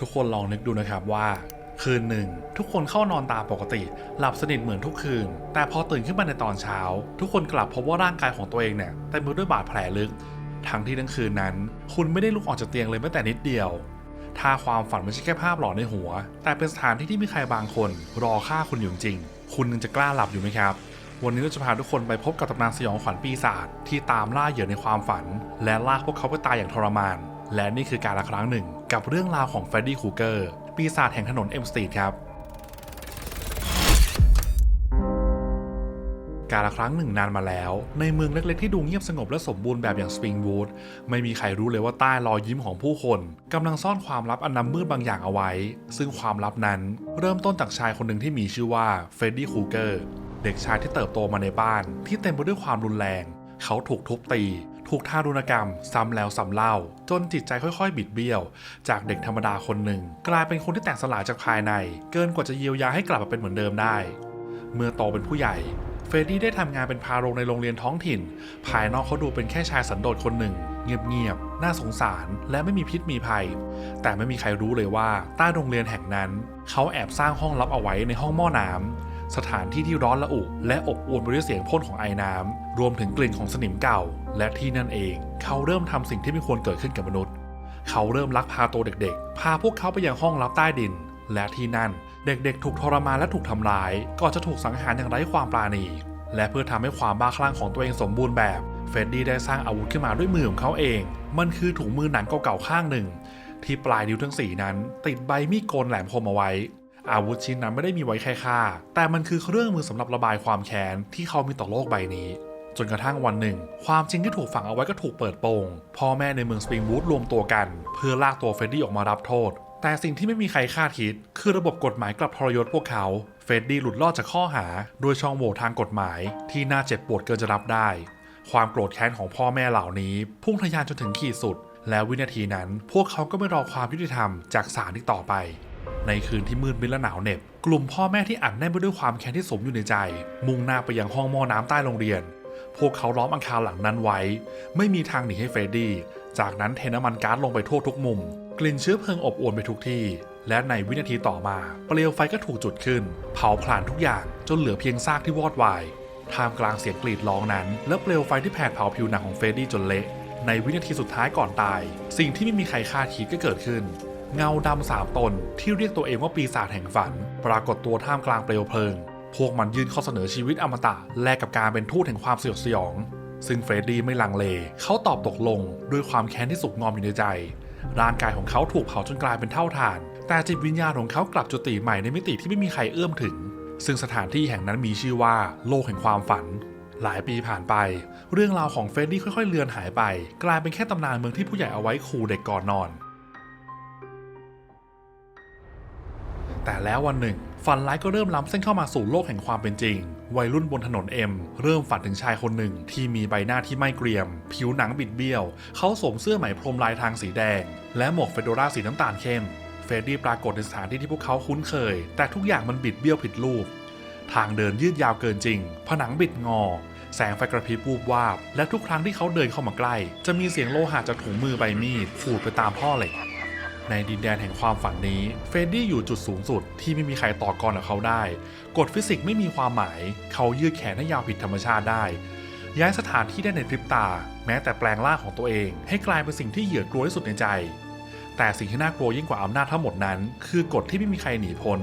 ทุกคนลองนึกดูนะครับว่า คืนหนึ่ง ทุกคนเข้านอนตามปกติ หลับสนิทเหมือนทุกคืน แต่พอตื่นขึ้นมาในตอนเช้า ทุกคนกลับพบว่าร่างกายของตัวเองเนี่ยเต็มไปด้วยบาดแผลลึก ทั้งที่ทั้งคืนนั้น คุณไม่ได้ลุกออกจากเตียงเลยแม้แต่นิดเดียวถ้าความฝันไม่ใช่แค่ภาพหลอนในหัว แต่เป็นสถานที่ที่มีใครบางคนรอฆ่าคุณอยู่จริง คุณยังจะกล้าหลับอยู่ไหมครับ วันนี้เราจะพาทุกคนไปพบกับตำนานสยองขวัญปีศาจที่ตามล่าเหยื่อในความฝัน และลากพวกเขาไปตายอย่างทรมาน และนี่คือการละครั้งหนึ่งกับเรื่องราวของเฟรดดี้คูเกอร์ปีศาจแห่งถนนเอ็มสตรีทครับ การละครั้งหนึ่งนานมาแล้ว ในเมืองเล็กๆที่ดูเงียบสงบและสมบูรณ์แบบอย่างสปริงวูดไม่มีใครรู้เลยว่าใต้รอยยิ้มของผู้คนกำลังซ่อนความลับอันนำมืดบางอย่างเอาไว้ ซึ่งความลับนั้นเริ่มต้นจากชายคนหนึ่งที่มีชื่อว่าเฟรดดี้คูเกอร์เด็กชายที่เติบโตมาในบ้านที่เต็มไปด้วยความรุนแรง เขาถูกทุบตี ถูกทารุณกรรม ซ้ำแล้วซ้ำเล่า จนจิตใจค่อยๆ บิดเบี้ยว จากเด็กธรรมดาคนหนึ่ง กลายเป็นคนที่แตกสลายจากภายใน เกินกว่าจะเยียวยาให้กลับมาเป็นเหมือนเดิมได้ เมื่อโตเป็นผู้ใหญ่เฟรดดี้ได้ทำงานเป็นพาโรงในโรงเรียนท้องถิ่น ภายนอกเขาดูเป็นแค่ชายสันโดษคนหนึ่ง เงียบๆ น่าสงสาร และไม่มีพิษมีภัย แต่ไม่มีใครรู้เลยว่าใต้โรงเรียนแห่งนั้น เขาแอบสร้างห้องลับเอาไว้ในห้องหม้อน้ำ สถานที่ที่ร้อนระอุและอบอวลไปด้วยเสียงพ่นของไอ้น้ำรวมถึงกลิ่นของสนิมเก่า และที่นั่นเอง เขาเริ่มทำสิ่งที่ไม่ควรเกิดขึ้นกับมนุษย์ เขาเริ่มลักพาตัวเด็กๆ พาพวกเขาไปยังห้องลับใต้ดิน และที่นั่นเด็กๆ ถูกทรมานและถูกทำร้ายก่อนจะถูกสังหารอย่างไร้ความปราณี และเพื่อทำให้ความบ้าคลั่งของตัวเองสมบูรณ์แบบเฟรดดี้ได้สร้างอาวุธขึ้นมาด้วยมือของเขาเอง มันคือถุงมือหนังเก่าๆข้างหนึ่ง ที่ปลายนิ้วทั้งสี่นั้น ติดใบมีดโกนแหลมคมเอาไว้ อาวุธชิ้นนั้นไม่ได้มีไว้แค่ฆ่า แต่มันคือเครื่องมือสำหรับระบายความแค้นที่เขามีต่อโลกใบนี้ จนกระทั่งวันหนึ่ง ความจริงที่ถูกฝังเอาไว้ก็ถูกเปิดโปงพ่อแม่ในเมืองสปริงวูดรวมตัวกัน เพื่อลากตัวเฟรดดี้ออกมารับโทษ แต่สิ่งที่ไม่มีใครคาดคิด คือระบบกฎหมายกลับทรยศพวกเขาเฟรดดี้หลุดรอดจากข้อหาโดยช่องโหว่ทางกฎหมาย ที่น่าเจ็บปวดเกินจะรับได้ ความโกรธแค้นของพ่อแม่เหล่านี้ พุ่งทะยานจนถึงขีดสุด และวินาทีนั้น พวกเขาก็ไม่รอความยุติธรรมจากศาลที่ต่อไป ในคืนที่มืดมิดและหนาวเหน็บ กลุ่มพ่อแม่ที่อัดแน่นไปด้วยความแค้นที่สมอยู่ในใจ มุ่งหน้าไปยังห้องหม้อน้ำใต้โรงเรียน พวกเขาล้อมอังคารหลังนั้นไว้ ไม่มีทางหนีให้เฟรดดี้ จากนั้นเทน้ำมันก๊าซลงไปทั่วทุกมุม กลิ่นเชื้อเพลิงอบอวลไปทุกที่ และในวินาทีต่อมา เปลวไฟก็ถูกจุดขึ้น เผาผลาญทุกอย่างจนเหลือเพียงซากที่วอดวายท่ามกลางเสียงกรีดร้องนั้น และเปลวไฟที่แผดเผาผิวหนังของเฟรดดี้จนเละในวินาทีสุดท้ายก่อนตาย สิ่งที่ไม่มีใครคาดคิดก็เกิดขึ้น เงาดำสามตนที่เรียกตัวเองว่าปีศาจแห่งฝัน ปรากฏตัวท่ามกลางเปลวเพลิง พวกมันยื่นข้อเสนอชีวิตอมตะแลกกับการเป็นทูตแห่งความสยดสยอง ซึ่งเฟรดดี้ไม่ลังเล เขาตอบตกลงด้วยความแค้นที่สุกงอมอยู่ในใจ ร่างกายของเขาถูกเผาจนกลายเป็นเท่าฐาน แต่จิตวิญญาณของเขากลับจุติใหม่ในมิติที่ไม่มีใครเอื้อมถึง ซึ่งสถานที่แห่งนั้นมีชื่อว่า โลกแห่งความฝันหลายปีผ่านไป เรื่องราวของเฟรดดี้ค่อยๆ เลือนหายไป กลายเป็นแค่ตำนานเมืองที่ผู้ใหญ่เอาไว้ขู่เด็กก่อนนอน แต่แล้ววันหนึ่ง ฝันร้ายก็เริ่มล้ำเส้นเข้ามาสู่โลกแห่งความเป็นจริง วัยรุ่นบนถนนเอ็มเริ่มฝันถึงชายคนหนึ่งที่มีใบหน้าที่ไม่เกรียม ผิวหนังบิดเบี้ยว เขาสวมเสื้อไหมพรมลายทางสีแดง และหมวกเฟโดราสีน้ำตาลเข้ม เฟรดดี้ปรากฏในสถานที่ที่พวกเขาคุ้นเคย แต่ทุกอย่างมันบิดเบี้ยวผิดรูป ทางเดินยืดยาวเกินจริง ผนังบิดงอ แสงไฟกระพริบวูบวาบ และทุกครั้งที่เขาเดินเข้ามาใกล้ จะมีเสียงโลหะจากถุงมือใบมีดขูดไปตามท่อเหล็ก ในดินแดนแห่งความฝันนี้ เฟรดดี้อยู่จุดสูงสุดที่ไม่มีใครต่อกรกับเขาได้ กฎฟิสิกส์ไม่มีความหมาย เขายืดแขนให้ยาวผิดธรรมชาติได้ ย้ายสถานที่ได้ในพริบตา แม้แต่แปลงร่างของตัวเอง ให้กลายเป็นสิ่งที่เหยื่อกลัวที่สุดในใจ แต่สิ่งที่น่ากลัวยิ่งกว่าอำนาจทั้งหมดนั้น คือกฎที่ไม่มีใครหนีพ้น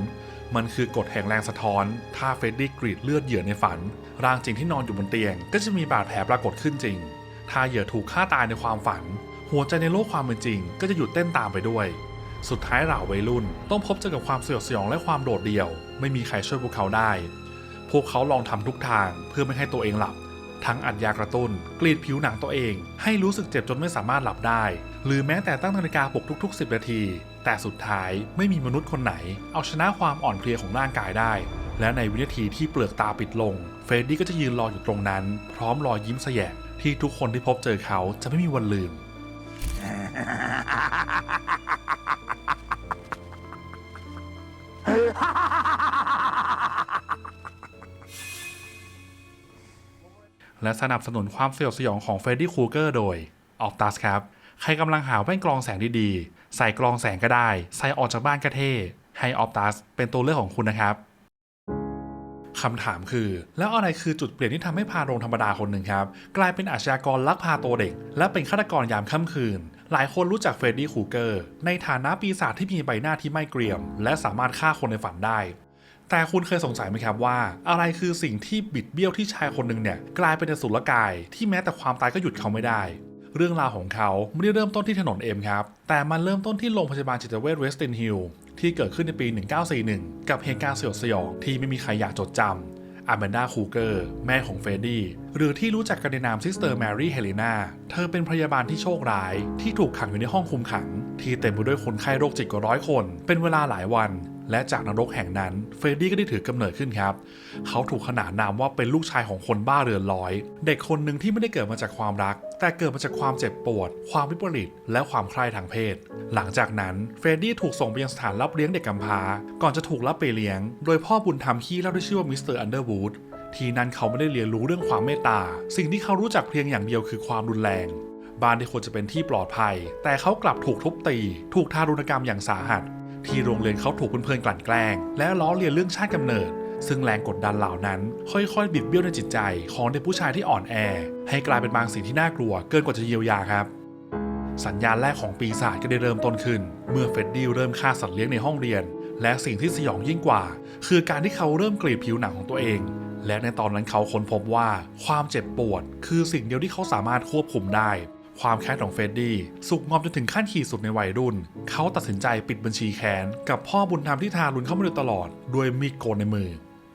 มันคือกฎแห่งแรงสะท้อน ถ้าเฟรดดี้กรีดเลือดเหยื่อในฝัน ร่างจริงที่นอนอยู่บนเตียง ก็จะมีบาดแผลปรากฏขึ้นจริง ถ้าเหยื่อถูกฆ่าตายในความฝัน หัวใจในโลกความเป็นจริง ก็จะหยุดเต้นตามไปด้วย สุดท้ายเหล่าวัยรุ่น ต้องพบเจอกับความสยดสยองและความโดดเดี่ยว ไม่มีใครช่วยพวกเขาได้ พวกเขาลองทำทุกทางเพื่อไม่ให้ตัวเองหลับ ทั้งอัดยากระตุ้น กรีดผิวหนังตัวเอง ให้รู้สึกเจ็บจนไม่สามารถหลับได้ หรือแม้แต่ตั้งนาฬิกาปลุกทุก ๆ 10 นาที แต่สุดท้ายไม่มีมนุษย์คนไหน เอาชนะความอ่อนเพลียของร่างกายได้ และในวินาทีที่เปลือกตาปิดลง เฟรดดี้ก็จะยืนรออยู่ตรงนั้น พร้อมรอยยิ้มแสยะที่ทุกคนที่พบเจอเขาจะไม่มีวันลืม และสนับสนุนความสยดสยองของเฟรดดี้คูเกอร์โดย Optus ครับ ใครกำลังหาแว่นกรองแสงดีๆ ใส่กรองแสงก็ได้ ใส่ออกจากบ้านก็เท่ ให้ออ t ตัสเป็นตัวเลือกของคุณนะครับคำถามคือ แล้วอะไรคือจุดเปลี่ยนที่ทำให้พาโรงธรรมดาคนหนึ่งครับ กลายเป็นอาชญากรลักพาตัวเด็ก และเป็นฆาตกรยามค่ำคืน หลายคนรู้จักเฟรดดี้คูเกอร์ในฐานะปีศาจที่มีใบหน้าที่ไม่เกรียม และสามารถฆ่าคนในฝันได้ แต่คุณเคยสงสัยไหมครับว่า อะไรคือสิ่งที่บิดเบี้ยวที่ชายคนหนึ่งเนี่ยกลายเป็นอสุรกายที่แม้แต่ความตายก็หยุดเขาไม่ได้ เรื่องราวของเขาไม่ได้เริ่มต้นที่ถนนเอ็มครับ แต่มันเริ่มต้นที่โรงพยาบาลจิตเวชเวสตินฮิลล์ที่เกิดขึ้นในปี 1941 กับเหตุการณ์สยดสยองที่ไม่มีใครอยากจดจำ อาแมนดาคูเกอร์แม่ของเฟรดดี้หรือที่รู้จักกันในนามซิสเตอร์แมรี่เฮเลนาเธอเป็นพยาบาลที่โชคร้าย ที่ถูกขังอยู่ในห้องคุมขัง ที่เต็มไปด้วยคนไข้โรคจิตกว่าร้อยคน เป็นเวลาหลายวัน และจากนรกแห่งนั้นเฟรดดี้ก็ได้ถือกำเนิดขึ้นครับ เขาถูกขนานนามว่าเป็นลูกชายของคนบ้าเรือนร้อย เด็กคนหนึ่งที่ไม่ได้เกิดมาจากความรัก แต่เกิดมาจากความเจ็บปวด ความวิปริต และความใคร่ทางเพศ หลังจากนั้นเฟรดดี้ถูกส่งไปยังสถานรับเลี้ยงเด็กกำพร้า ก่อนจะถูกรับไปเลี้ยง โดยพ่อบุญธรรมขี้เล่าด้วยชื่อว่ามิสเตอร์อันเดอร์วูดทีนั้นเขาไม่ได้เรียนรู้เรื่องความเมตตา สิ่งที่เขารู้จักเพียงอย่างเดียวคือความรุนแรงบ้านที่ควรจะเป็นที่ปลอดภัย แต่เขากลับถูกทุบตี ถูกทารุณกรรมอย่างสาหัส ที่โรงเรียนเขาถูกเพื่อนๆกลั่นแกล้ง และล้อเลียนเรื่องชาติกำเนิด ซึ่งแรงกดดันเหล่านั้น ค่อยๆ บิดเบี้ยวในจิตใจ ของเด็กผู้ชายที่อ่อนแอ ให้กลายเป็นบางสิ่งที่น่ากลัว เกินกว่าจะเยียวยาครับ สัญญาณแรกของปีศาจก็ได้เริ่มต้นขึ้น เมื่อเฟรดดี้เริ่มฆ่าสัตว์เลี้ยงในห้องเรียน และสิ่งที่สยองยิ่งกว่า คือการที่เขาเริ่มกรีดผิวหนังของตัวเอง และในตอนนั้นเขาค้นพบว่า ความเจ็บปวด คือสิ่งเดียวที่เขาสามารถควบคุมได้ ความแค้นของเฟดดี้สุกงอมจนถึงขั้นขีดสุดในวัยรุ่น เขาตัดสินใจปิดบัญชีแค้น กับพ่อบุญธรรมที่ทารุณเข้ามาโดยตลอด ด้วยมีดโกนในมือ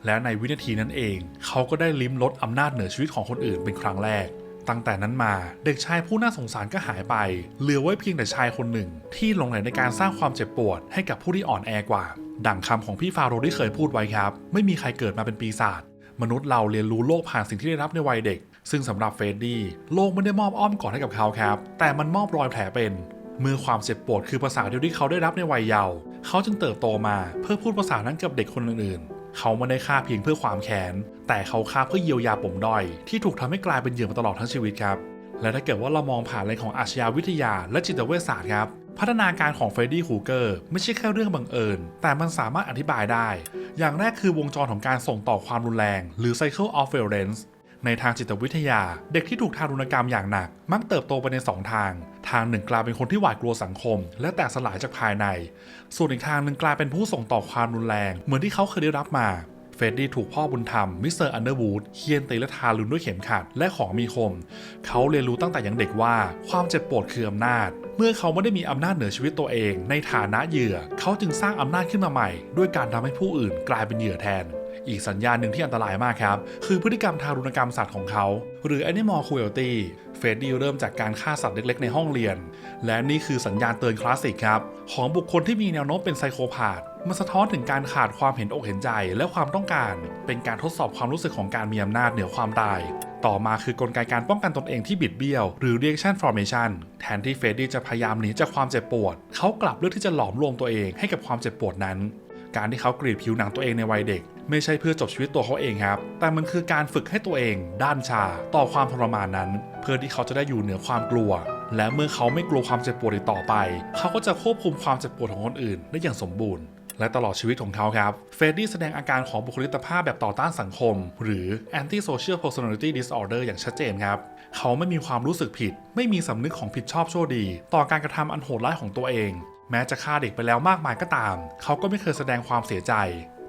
และในวินาทีนั้นเอง เขาก็ได้ลิ้มรสอำนาจเหนือชีวิตของคนอื่นเป็นครั้งแรก ตั้งแต่นั้นมาเด็กชายผู้น่าสงสารก็หายไป เหลือไว้เพียงแต่ชายคนหนึ่ง ที่หลงไหลในการสร้างความเจ็บปวด ให้กับผู้ที่อ่อนแอกว่า ดังคำของพี่ฟาโรที่เคยพูดไว้ครับ ไม่มีใครเกิดมาเป็นปีศาจมนุษย์เราเรียนรู้โลกผ่านสิ่งที่ได้รับในวัยเด็ก ซึ่งสำหรับเฟรดดี้โลกไม่ได้มอบอ้อมกอดให้กับเขาครับ แต่มันมอบรอยแผลเป็นเมื่อความเจ็บปวดคือภาษาเดียวที่เขาได้รับในวัยเยาว์เขาจึงเติบโตมาเพื่อพูดภาษานั้นกับเด็กคนอื่นๆ เขาไม่ได้ฆ่าเพียงเพื่อความแค้นแต่เขาฆ่าเพื่อเยียวยาปมด้อย ที่ถูกทำให้กลายเป็นเหยื่อมาตลอดทั้งชีวิตครับ และถ้าเกิดว่าเรามองผ่านเลนของอาชญาวิทยาและจิตเวชศาสตร์ครับ พัฒนาการของเฟรดดี้คูเกอร์ไม่ใช่แค่เรื่องบังเอิญ แต่มันสามารถอธิบายได้ อย่างแรกคือวงจรของการส่งต่อความรุนแรง หรือ cycle of violence ในทางจิตวิทยา เด็กที่ถูกทารุณกรรมอย่างหนัก มักเติบโตไปในสองทาง ทางหนึ่งกลายเป็นคนที่หวาดกลัวสังคม และแตกสลายจากภายใน ส่วนอีกทางหนึ่งกลายเป็นผู้ส่งต่อความรุนแรง เหมือนที่เขาเคยได้รับมาเฟรดดี้ถูกพ่อบุญธรรม มิสเตอร์อันเดอร์วูดเคียนตีและทารุณด้วยเข็มขัดและของมีคม เขาเรียนรู้ตั้งแต่ยังเด็กว่า ความเจ็บปวดคืออำนาจ เมื่อเขาไม่ได้มีอำนาจเหนือชีวิตตัวเอง ในฐานะเหยื่อ เขาจึงสร้างอำนาจขึ้นมาใหม่ ด้วยการทำให้ผู้อื่นกลายเป็นเหยื่อแทน อีกสัญญาณหนึ่งที่อันตรายมากครับ คือพฤติกรรมทารุณกรรมสัตว์ของเขา หรือ animal cruelty เฟดดี้เริ่มจากการฆ่าสัตว์เล็กๆในห้องเรียน และนี่คือสัญญาณเตือนคลาสสิกครับ ของบุคคลที่มีแนวโน้มเป็นไซโคพาธมันสะท้อนถึงการขาดความเห็นอกเห็นใจและความต้องการ เป็นการทดสอบความรู้สึกของการมีอำนาจเหนือความตาย ต่อมาคือกลไกการป้องกันตนเองที่บิดเบี้ยว หรือ reaction formation แทนที่เฟดดี้จะพยายามหนีจากความเจ็บปวด เขากลับเลือกที่จะหลอมรวมตัวเองให้กับความเจ็บปวดนั้น การที่เขากรีดผิวหนังตัวเองในวัยเด็ก ไม่ใช่เพื่อจบชีวิตตัวเขาเองครับ แต่มันคือการฝึกให้ตัวเอง ด้านชา ต่อความทรมานนั้น เพื่อที่เขาจะได้อยู่เหนือความกลัว และเมื่อเขาไม่กลัวความเจ็บปวดอีกต่อไป เขาก็จะควบคุมความเจ็บปวดของคนอื่นได้อย่างสมบูรณ์และตลอดชีวิตของเขาครับ เฟรดดี้แสดงอาการของบุคลิกภาพแบบต่อต้านสังคม หรือ anti-social personality disorder อย่างชัดเจนครับ เขาไม่มีความรู้สึกผิด ไม่มีสำนึกของผิดชอบชั่วดี ต่อการกระทำอันโหดร้ายของตัวเอง แม้จะฆ่าเด็กไปแล้วมากมายก็ตาม เขาก็ไม่เคยแสดงความเสียใจ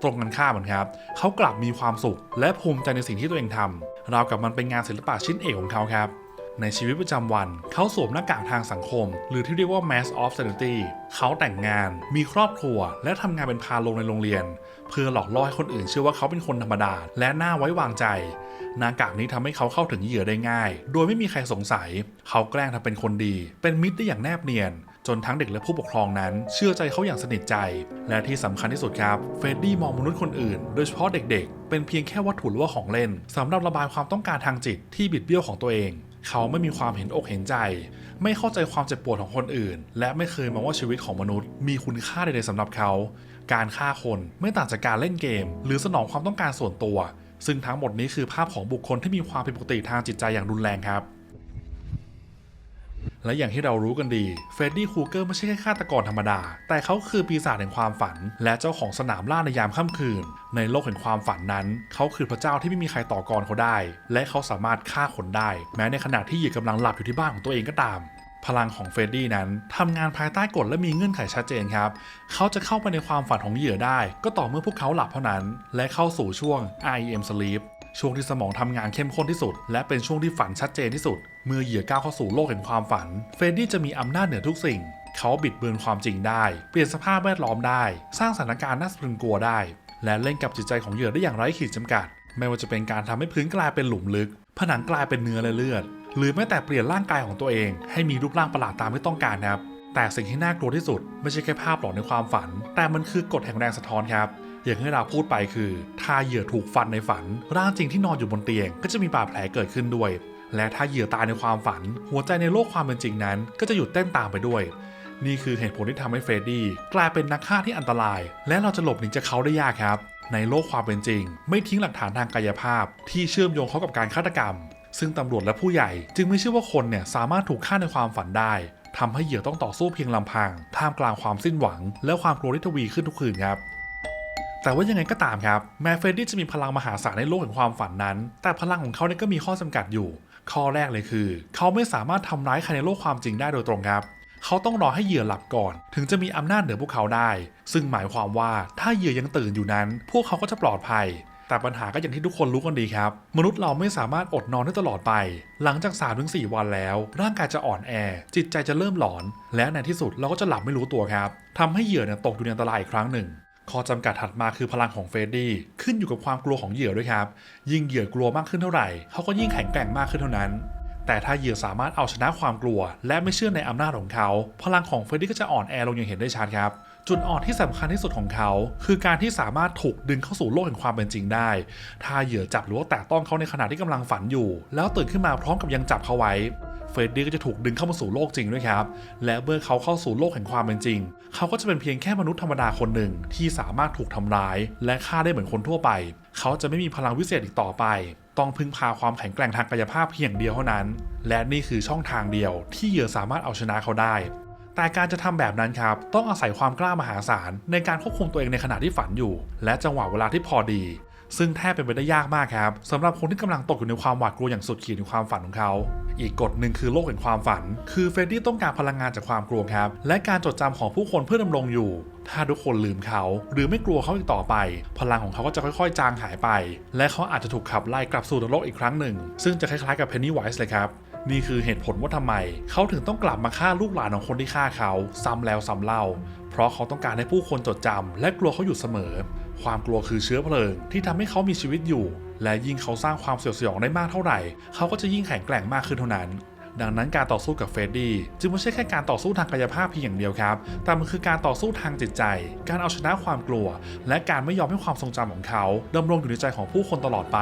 ตรงกันข้ามเหมือนครับ เขากลับมีความสุข และภูมิใจในสิ่งที่ตัวเองทำราวกับมันเป็นงานศิลปะชิ้นเอกของเขาครับในชีวิตประจำวัน เขาสวมหน้ากากทางสังคม หรือที่เรียกว่า mask of sanity เขาแต่งงาน มีครอบครัว และทำงานเป็นพาโรงในโรงเรียน เพื่อหลอกล่อให้คนอื่นเชื่อว่าเขาเป็นคนธรรมดา และน่าไว้วางใจ หน้ากากนี้ทำให้เขาเข้าถึงเหยื่อได้ง่าย โดยไม่มีใครสงสัย เขาแกล้งทำเป็นคนดี เป็นมิตรได้อย่างแนบเนียน จนทั้งเด็กและผู้ปกครองนั้น เชื่อใจเขาอย่างสนิทใจ และที่สำคัญที่สุดครับเฟรดดี้มองมนุษย์คนอื่น โดยเฉพาะเด็กๆ เป็นเพียงแค่วัตถุหรือว่าของเล่นสำหรับระบายความต้องการทางจิตที่บิดเบี้ยวของตัวเอง เขาไม่มีความเห็นอกเห็นใจ ไม่เข้าใจความเจ็บปวดของคนอื่น และไม่เคยมองว่าชีวิตของมนุษย์ มีคุณค่าใดๆสำหรับเขา การฆ่าคนไม่ต่างจากการเล่นเกม หรือสนองความต้องการส่วนตัว ซึ่งทั้งหมดนี้คือภาพของบุคคลที่มีความผิดปกติทางจิตใจอย่างรุนแรงครับ และอย่างที่เรารู้กันดีเฟรดดี้คูเกอร์ไม่ใช่แค่ฆาตกรธรรมดา แต่เขาคือปีศาจแห่งความฝัน และเจ้าของสนามล่าในยามค่ำคืน ในโลกแห่งความฝันนั้น เขาคือพระเจ้าที่ไม่มีใครต่อกรเขาได้ และเขาสามารถฆ่าคนได้ แม้ในขณะที่เหยื่อกำลังหลับอยู่ที่บ้านของตัวเองก็ตามพลังของเฟรดดี้นั้นทำงานภายใต้กฎและมีเงื่อนไขชัดเจนครับ เขาจะเข้าไปในความฝันของเหยื่อได้ ก็ต่อเมื่อพวกเขาหลับเท่านั้น และเข้าสู่ช่วง REM sleep ช่วงที่สมองทำงานเข้มข้นที่สุด และเป็นช่วงที่ฝันชัดเจนที่สุด เมื่อเหยื่อก้าวเข้าสู่โลกแห่งความฝัน เฟรดดี้จะมีอำนาจเหนือทุกสิ่ง เขาบิดเบือนความจริงได้ เปลี่ยนสภาพแวดล้อมได้ สร้างสถานการณ์น่าสะพรึงกลัวได้ และเล่นกับจิตใจของเหยื่อได้อย่างไร้ขีดจำกัด ไม่ว่าจะเป็นการทำให้พื้นกลายเป็นหลุมลึก ผนังกลายเป็นเนื้อและเลือด หรือแม้แต่เปลี่ยนร่างกายของตัวเอง ให้มีรูปร่างประหลาดตามที่ต้องการครับแต่สิ่งที่น่ากลัวที่สุด ไม่ใช่แค่ภาพหลอนในความฝัน แต่มันคือกฎแห่งแรงสะท้อนครับ อย่างที่เราพูดไปคือ ถ้าเหยื่อถูกฟันในฝัน ร่างจริงที่นอนอยู่บนเตียง ก็จะมีบาดแผลเกิดขึ้นด้วย และถ้าเหยื่อตายในความฝัน หัวใจในโลกความเป็นจริงนั้น ก็จะหยุดเต้นตามไปด้วย นี่คือเหตุผลที่ทำให้เฟรดดี้กลายเป็นนักฆ่าที่อันตราย และเราจะหลบหนีจากเขาได้ยากครับ ในโลกความเป็นจริง ไม่ทิ้งหลักฐานทางกายภาพ ที่เชื่อมโยงเขากับการฆาตกรรม ซึ่งตำรวจและผู้ใหญ่ จึงไม่เชื่อว่าคนเนี่ยสามารถถูกฆ่าในความฝันได้ทำให้เหยื่อต้องต่อสู้เพียงลำพัง ท่ามกลางความสิ้นหวัง และความกลัวที่ทวีขึ้นทุกคืนครับ แต่ว่ายังไงก็ตามครับ แม้เฟรดดี้จะมีพลังมหาศาลในโลกแห่งความฝันนั้น แต่พลังของเขาเนี่ยก็มีข้อจำกัดอยู่ ข้อแรกเลยคือ เขาไม่สามารถทำร้ายใครในโลกความจริงได้โดยตรงครับ เขาต้องรอให้เหยื่อหลับก่อน ถึงจะมีอำนาจเหนือพวกเขาได้ ซึ่งหมายความว่าถ้าเหยื่อยังตื่นอยู่นั้น พวกเขาก็จะปลอดภัยแต่ปัญหาก็อย่างที่ทุกคนรู้กันดีครับ มนุษย์เราไม่สามารถอดนอนได้ตลอดไป หลังจาก 3-4 วันแล้ว ร่างกายจะอ่อนแอ จิตใจจะเริ่มหลอน และในที่สุดเราก็จะหลับไม่รู้ตัวครับทำให้เหยื่อเนี่ยตกอยู่ในอันตรายอีกครั้งหนึ่ง ข้อจำกัดถัดมาคือพลังของเฟรดดี้ขึ้นอยู่กับความกลัวของเหยื่อด้วยครับ ยิ่งเหยื่อกลัวมากขึ้นเท่าไหร่เขาก็ยิ่งแข็งแกร่งมากขึ้นเท่านั้น แต่ถ้าเหยื่อสามารถเอาชนะความกลัว และไม่เชื่อในอำนาจของเขา พลังของเฟรดดี้ก็จะอ่อนแอลงอย่างเห็นได้ชัดครับ จุดอ่อนที่สำคัญที่สุดของเขา คือการที่สามารถถูกดึงเข้าสู่โลกแห่งความเป็นจริงได้ ถ้าเหยื่อจับหรือว่าแตะต้องเขาในขณะที่กำลังฝันอยู่ แล้วตื่นขึ้นมาพร้อมกับยังจับเขาไว้เฟรดดี้ก็จะถูกดึงเข้ามาสู่โลกจริงด้วยครับ และเมื่อเขาเข้าสู่โลกแห่งความเป็นจริง เขาก็จะเป็นเพียงแค่มนุษย์ธรรมดาคนหนึ่งที่สามารถถูกทำร้าย และฆ่าได้เหมือนคนทั่วไป เขาจะไม่มีพลังวิเศษอีกต่อไป ต้องพึ่งพาความแข็งแกร่งทางกายภาพเพียงอย่างเดียวเท่านั้น และนี่คือช่องทางเดียวที่เหยื่อสามารถเอาชนะเขาได้ แต่การจะทำแบบนั้นครับต้องอาศัยความกล้ามหาศาลในการควบคุมตัวเองในขณะที่ฝันอยู่ และจังหวะเวลาที่พอดี ซึ่งแทบเป็นไปได้ยากมากครับสำหรับคนที่กำลังตกอยู่ในความหวาดกลัวอย่างสุดขีดในความฝันของเขา อีกกฎหนึ่งคือโลกแห่งความฝัน คือเฟรดดี้ต้องการพลังงานจากความกลัวครับ และการจดจำของผู้คนเพื่อดำรงอยู่ ถ้าทุกคนลืมเขา หรือไม่กลัวเขาอีกต่อไป พลังของเขาก็จะค่อยๆ จางหายไป และเขาอาจจะถูกขับไล่กลับสู่นรกอีกครั้งหนึ่ง ซึ่งจะคล้ายๆกับเพนนีไวส์เลยครับ นี่คือเหตุผลว่าทำไม เขาถึงต้องกลับมาฆ่าลูกหลานของคนที่ฆ่าเขา ซ้ำแล้วซ้ำเล่า เพราะเขาต้องการให้ผู้คนจดจำและกลัวเขาอยู่เสมอ ความกลัวคือเชื้อเพลิง ที่ทำให้เขามีชีวิตอยู่ และยิ่งเขาสร้างความเสียวสยองได้มากเท่าไหร่ เขาก็จะยิ่งแข็งแกร่งมากขึ้นเท่านั้นดังนั้นการต่อสู้กับเฟรดดี้จึงไม่ใช่แค่การต่อสู้ทางกายภาพเพียงอย่างเดียวครับ แต่มันคือการต่อสู้ทางจิตใจ การเอาชนะความกลัว และการไม่ยอมให้ความทรงจำของเขาดำรงอยู่ในใจของผู้คนตลอดไป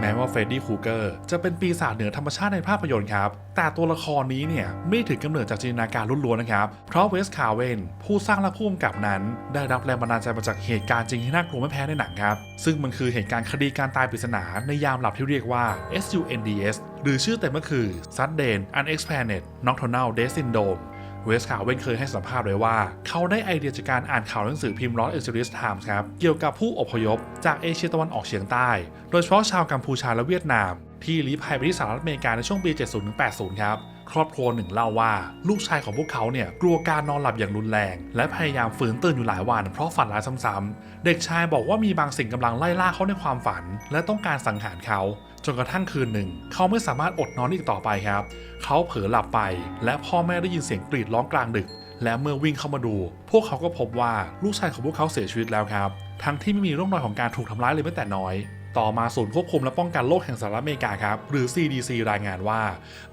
แม้ว่าเฟรดดี้คูเกอร์จะเป็นปีศาจเหนือธรรมชาติในภาพยนตร์ครับ แต่ตัวละครนี้เนี่ยไม่ถือกำเนิดจากจินตนาการล้วนๆนะครับ เพราะเวสคาเวนผู้สร้างและผู้กำกับนั้น ได้รับแรงบันดาลใจมาจากเหตุการณ์จริงที่น่ากลัวไม่แพ้ในหนังครับ ซึ่งมันคือเหตุการณ์คดีการตายปริศนาในยามหลับที่เรียกว่า SUNDS หรือชื่อเต็มก็คือ Sudden Unexplained Nocturnal Death Syndrome เวสคาเวนเคยให้สัมภาษณ์ไว้ว่า เขาได้ไอเดียจากการอ่านข่าวหนังสือพิมพ์ Los Angeles Times ครับ เกี่ยวกับผู้อพยพ จากเอเชียตะวันออกเฉียงใต้ โดยเฉพาะชาวกัมพูชาและเวียดนาม ที่ลี้ภัยไปที่สหรัฐอเมริกาในช่วงปี 70-80 ครับครอบครัวหนึ่งเล่าว่า ลูกชายของพวกเขาเนี่ยกลัวการนอนหลับอย่างรุนแรง และพยายามฝืนตื่นอยู่หลายวันเพราะฝันร้ายซ้ำๆ เด็กชายบอกว่ามีบางสิ่งกำลังไล่ล่าเขาในความฝัน และต้องการสังหารเขา จนกระทั่งคืนหนึ่ง เขาไม่สามารถอดนอนอีกต่อไปครับ เขาเผลอหลับไป และพ่อแม่ได้ยินเสียงกรีดร้องกลางดึก และเมื่อวิ่งเข้ามาดู พวกเขาก็พบว่าลูกชายของพวกเขาเสียชีวิตแล้วครับ ทั้งที่ไม่มีร่องรอยของการถูกทำร้ายเลยแม้แต่น้อยต่อมาศูนย์ควบคุมและป้องกันโรคแห่งสหรัฐอเมริกาครับ หรือ CDC รายงานว่า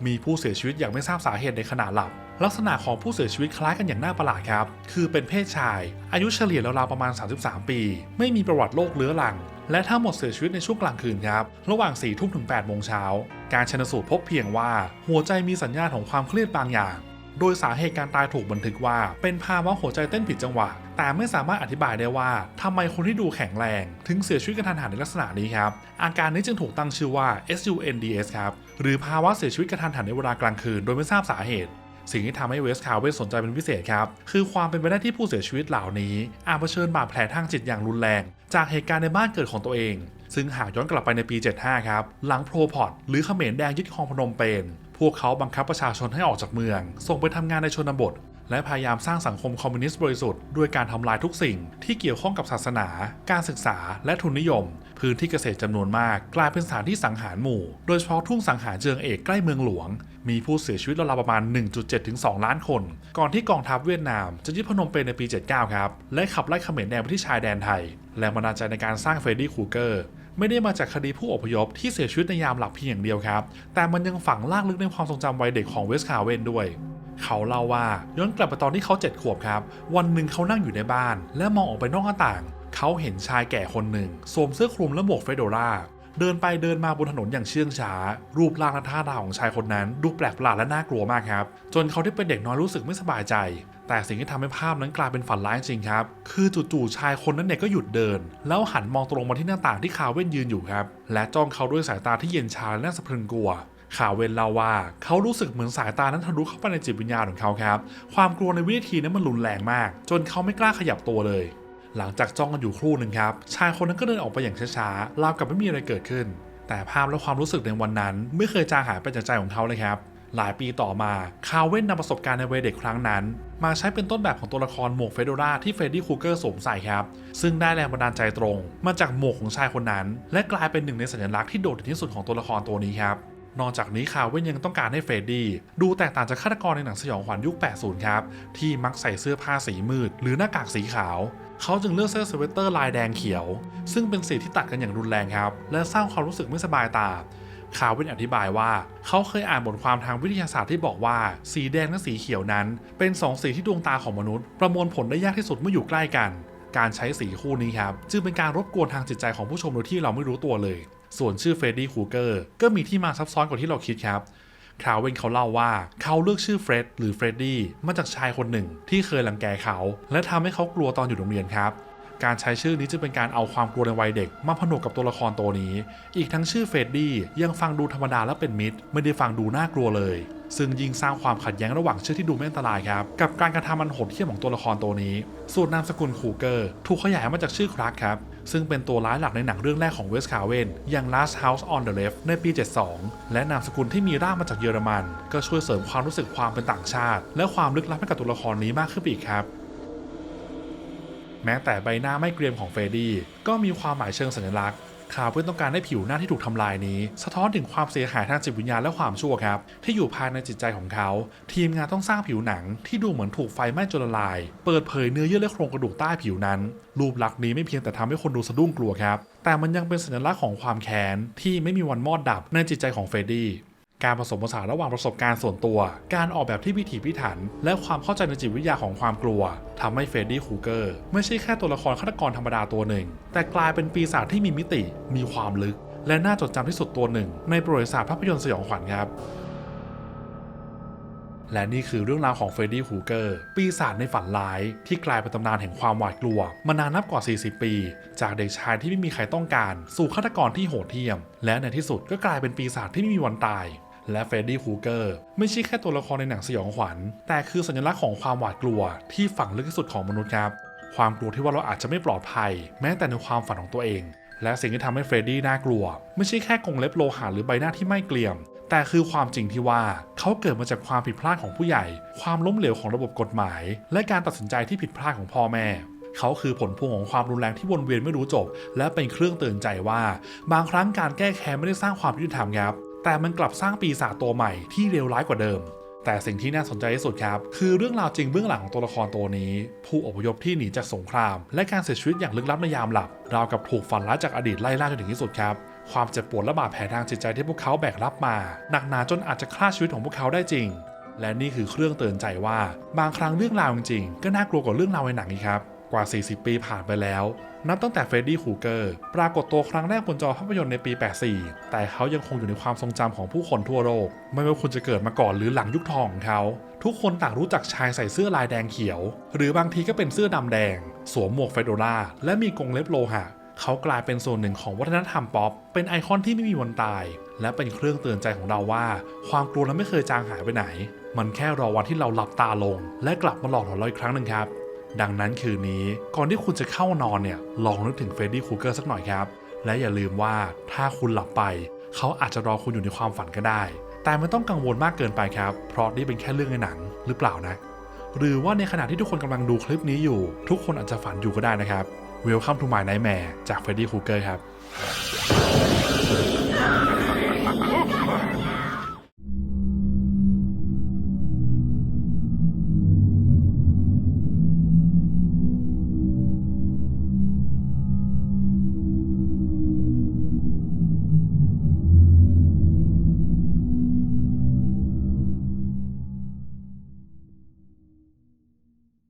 มีผู้เสียชีวิตอย่างไม่ทราบสาเหตุในขณะหลับ ลักษณะของผู้เสียชีวิตคล้ายกันอย่างน่าประหลาดครับ คือเป็นเพศชาย อายุเฉลี่ยราวๆประมาณ 33 ปี ไม่มีประวัติโรคเรื้อรัง และทั้งหมดเสียชีวิตในช่วงกลางคืนครับระหว่าง4ทุ่มถึง8โมงเช้าการชนสูตรพบเพียงว่าหัวใจมีสัญญาณของความเครียดบางอย่าง โดยสาเหตุการตายถูกบันทึกว่า เป็นภาวะหัวใจเต้นผิดจังหวะ แต่ไม่สามารถอธิบายได้ว่าทำไมคนที่ดูแข็งแรง ถึงเสียชีวิตกระทันหันในลักษณะนี้ครับ อาการนี้จึงถูกตั้งชื่อว่า SUNDS ครับหรือภาวะเสียชีวิตกระทันหันในเวลากลางคืน โดยไม่ทราบสาเหตุ สิ่งที่ทำให้เวสคาเวนสนใจเป็นพิเศษครับ คือความเป็นไปได้ที่ผู้เสียชีวิตเหล่านี้อาจเผชิญบาดแผลทางจิตอย่างรุนแรง จากเหตุการณ์ในบ้านเกิดของตัวเอง ซึ่งหากย้อนกลับไปในปี 75 ครับ หลังโพรพอตหรือเขมรแดงยึดครองพนมเปญพวกเขาบังคับประชาชนให้ออกจากเมือง ส่งไปทำงานในชนบท และพยายามสร้างสังคมคอมมิวนิสต์บริสุทธิ์ด้วยการทำลายทุกสิ่ง ที่เกี่ยวข้องกับศาสนา การศึกษา และทุนนิยม พื้นที่เกษตรจำนวนมาก กลายเป็นสถานที่สังหารหมู่ โดยเฉพาะทุ่งสังหารเจืองเอกใกล้เมืองหลวง มีผู้เสียชีวิตราวๆประมาณ 1.7 ถึง 2 ล้านคน ก่อนที่กองทัพเวียดนามจะยึดพนมเปญในปี 79 ครับ และขับไล่เขมรแดงไปที่ชายแดนไทย แรงบันดาลใจในการสร้างเฟรดดี้คูเกอร์ไม่ได้มาจากคดีผู้อพยพที่เสียชีวิตในยามหลับเพียงอย่างเดียวครับ แต่มันยังฝังลากลึกในความทรงจำวัยเด็กของเวสคาเวนด้วยเขาเล่าว่าย้อนกลับไปตอนที่เขาเจ็ดขวบครับ วันหนึ่งเขานั่งอยู่ในบ้าน และมองออกไปนอกหน้าต่าง เขาเห็นชายแก่คนหนึ่งสวมเสื้อคลุมและหมวกเฟโดรา เดินไปเดินมาบนถนนอย่างเชื่องช้า รูปร่างและท่าทางของชายคนนั้น ดูแปลกประหลาดและน่ากลัวมากครับ จนเขาที่เป็นเด็กน้อยรู้สึกไม่สบายใจ แต่สิ่งที่ทำให้ภาพนั้นกลายเป็นฝันร้ายจริงครับ คือจู่ๆชายคนนั้นเนี่ยก็หยุดเดิน แล้วหันมองตรงมาที่หน้าต่างที่คาเว่นยืนอยู่ครับ และจ้องเขาด้วยสายตาที่เย็นชาและน่าสะพรึงกลัวข่าวเวนเล่าว่าเขารู้สึกเหมือนสายตานั้นทะลุเข้าไปในจิตวิญญาณของเขาครับ ความกลัวในวินาทีนั้นมันรุนแรงมาก จนเขาไม่กล้าขยับตัวเลย หลังจากจ้องกันอยู่ครู่หนึ่งครับ ชายคนนั้นก็เดินออกไปอย่างช้าๆราวกับไม่มีอะไรเกิดขึ้น แต่ภาพและความรู้สึกในวันนั้น ไม่เคยจางหายไปจากใจของเขาเลยครับ หลายปีต่อมาคาเว่นนำประสบการณ์ในวัยเด็กครั้งนั้น มาใช้เป็นต้นแบบของตัวละครหมวกเฟโดราที่เฟรดดี้คูเกอร์สวมใส่ครับ ซึ่งได้แรงบันดาลใจตรง มาจากหมวกของชายคนนั้น และกลายเป็นหนึ่งในสัญลักษณ์ที่โดดเด่นที่สุดของตัวละครตัวนี้ครับนอกจากนี้คาเว่นยังต้องการให้เฟรดดี้ดูแตกต่างจากฆาตกรในหนังสยองขวัญยุค 80 ครับ ที่มักใส่เสื้อผ้าสีมืด หรือหน้ากากสีขาว เขาจึงเลือกเสื้อสเวตเตอร์ลายแดงเขียว ซึ่งเป็นสีที่ตัดกันอย่างรุนแรงครับ และสร้างความรู้สึกไม่สบายตาคาเว่นอธิบายว่า เขาเคยอ่านบทความทางวิทยาศาสตร์ที่บอกว่า สีแดงและสีเขียวนั้น เป็นสองสีที่ดวงตาของมนุษย์ ประมวลผลได้ยากที่สุดเมื่ออยู่ใกล้กัน การใช้สีคู่นี้ครับจึงเป็นการรบกวนทางจิตใจของผู้ชมโดยที่เราไม่รู้ตัวเลย ส่วนชื่อเฟรดดี้คูเกอร์ก็มีที่มาซับซ้อนกว่าที่เราคิดครับ คาวเวนเขาเล่าว่าเขาเลือกชื่อเฟร็ดหรือเฟรดดี้มาจากชายคนหนึ่งที่เคยรังแกเขา และทำให้เขากลัวตอนอยู่โรงเรียนครับ การใช้ชื่อนี้จะเป็นการเอาความกลัวในวัยเด็ก มาผนวกกับตัวละครตัวนี้ อีกทั้งชื่อเฟดดี้ยังฟังดูธรรมดาและเป็นมิตร ไม่ได้ฟังดูน่ากลัวเลย ซึ่งยิ่งสร้างความขัดแย้งระหว่างชื่อที่ดูไม่อันตรายครับ กับการกระทำมันโหดเหี้ยมของตัวละครตัวนี้ ส่วนนามสกุลคูเกอร์ถูกขยายมาจากชื่อครักครับซึ่งเป็นตัวร้ายหลักในหนังเรื่องแรกของเวสคาเวนอย่าง Last House on the Left ในปี 72 และนามสกุลที่มีรากมาจากเยอรมัน ก็ช่วยเสริมความรู้สึกความเป็นต่างชาติ และความลึกลับให้กับตัวละครนี้มากขึ้นอีกครับ แม้แต่ใบหน้าไม่เกรียมของเฟรดดี้ก็มีความหมายเชิงสัญลักษณ์คาเพื่อต้องการให้ผิวหน้าที่ถูกทำลายนี้ สะท้อนถึงความเสียหายทางจิตวิญญาณและความชั่วครับ ที่อยู่ภายในจิตใจของเขา ทีมงานต้องสร้างผิวหนังที่ดูเหมือนถูกไฟไหม้จนละลาย เปิดเผยเนื้อเยื่อและโครงกระดูกใต้ผิวนั้น รูปลักษณ์นี้ไม่เพียงแต่ทำให้คนดูสะดุ้งกลัวครับ แต่มันยังเป็นสัญลักษณ์ของความแค้นที่ไม่มีวันมอดดับในจิตใจของเฟรดดี้ การผสมผสานระหว่างประสบการณ์ส่วนตัว การออกแบบที่พิถีพิถัน และความเข้าใจในจิตวิทยาของความกลัวทำให้เฟรดดี้คูเกอร์ไม่ใช่แค่ตัวละครฆาตกรธรรมดาตัวหนึ่ง แต่กลายเป็นปีศาจที่มีมิติ มีความลึก และน่าจดจำที่สุดตัวหนึ่ง ในประวัติศาสตร์ภาพยนตร์สยองขวัญครับและนี่คือเรื่องราวของเฟรดดี้ฮูเกอร์ปีศาจในฝันร้ายที่กลายเป็นตำนานแห่งความหวาดกลัว มานานนับกว่า 40 ปี จากเด็กชายที่ไม่มีใครต้องการ สู่ฆาตกรที่โหดเหี้ยม และในที่สุดก็กลายเป็นปีศาจที่ไม่มีวันตาย และเฟรดดี้ฮูเกอร์ไม่ใช่แค่ตัวละครในหนังสยองขวัญ แต่คือสัญลักษณ์ของความหวาดกลัวที่ฝังลึกที่สุดของมนุษย์ครับ ความกลัวที่ว่าเราอาจจะไม่ปลอดภัย แม้แต่ในความฝันของตัวเอง และสิ่งที่ทำให้เฟรดดี้น่ากลัว ไม่ใช่แค่กรงเล็บโลหะหรือใบหน้าที่ไม่เกลี่ยม แต่คือความจริงที่ว่าเขาเกิดมาจากความผิดพลาดของผู้ใหญ่ ความล้มเหลวของระบบกฎหมาย และการตัดสินใจที่ผิดพลาดของพ่อแม่เขาคือผลพวงของความรุนแรงที่วนเวียนไม่รู้จบ และเป็นเครื่องเตือนใจว่า บางครั้งการแก้แค้นไม่ได้สร้างความยุติธรรมครับ แต่มันกลับสร้างปีศาจตัวใหม่ที่เลวร้ายกว่าเดิม แต่สิ่งที่น่าสนใจที่สุดครับ คือเรื่องราวจริงเบื้องหลังของตัวละครตัวนี้ ผู้อพยพที่หนีจากสงคราม และการเสียชีวิตอย่างลึกลับในยามหลับ ราวกับถูกฝันร้ายจากอดีตไล่ล่าจนถึงที่สุดครับความเจ็บปวดและบาดแผลทางจิตใจที่พวกเขาแบกรับมา หนักหนาจนอาจจะฆ่าชีวิตของพวกเขาได้จริง และนี่คือเครื่องเตือนใจว่า บางครั้งเรื่องราวจริงๆก็น่ากลัวกว่าเรื่องราวในหนังอีกครับ กว่า 40 ปีผ่านไปแล้ว นับตั้งแต่เฟรดดี้คูเกอร์ปรากฏตัวครั้งแรกบนจอภาพยนตร์ในปี 84 แต่เขายังคงอยู่ในความทรงจำของผู้คนทั่วโลก ไม่ว่าคุณจะเกิดมาก่อนหรือหลังยุคทองของเขา ทุกคนต่างรู้จักชายใส่เสื้อลายแดงเขียว หรือบางทีก็เป็นเสื้อดำแดง สวมหมวกเฟโดราและมีกรงเล็บโลหะเขากลายเป็นส่วนหนึ่งของวัฒนธรรมป๊อป เป็นไอคอนที่ไม่มีวันตาย และเป็นเครื่องเตือนใจของเราว่า ความกลัวนั้นไม่เคยจางหายไปไหน มันแค่รอวันที่เราหลับตาลง และกลับมาหลอกหลอนเราอีกครั้งหนึ่งครับ ดังนั้นคืนนี้ก่อนที่คุณจะเข้านอนเนี่ยลองนึกถึงเฟรดดี้คูเกอร์สักหน่อยครับ และอย่าลืมว่าถ้าคุณหลับไป เขาอาจจะรอคุณอยู่ในความฝันก็ได้ แต่ไม่ต้องกังวลมากเกินไปครับ เพราะนี่เป็นแค่เรื่องในหนังหรือเปล่านะ หรือว่าในขณะที่ทุกคนกำลังดูคลิปนี้อยู่ ทุกคนอาจจะฝันอยู่ก็ได้นะครับ Welcome to my nightmare จาก Freddy Krueger ครับ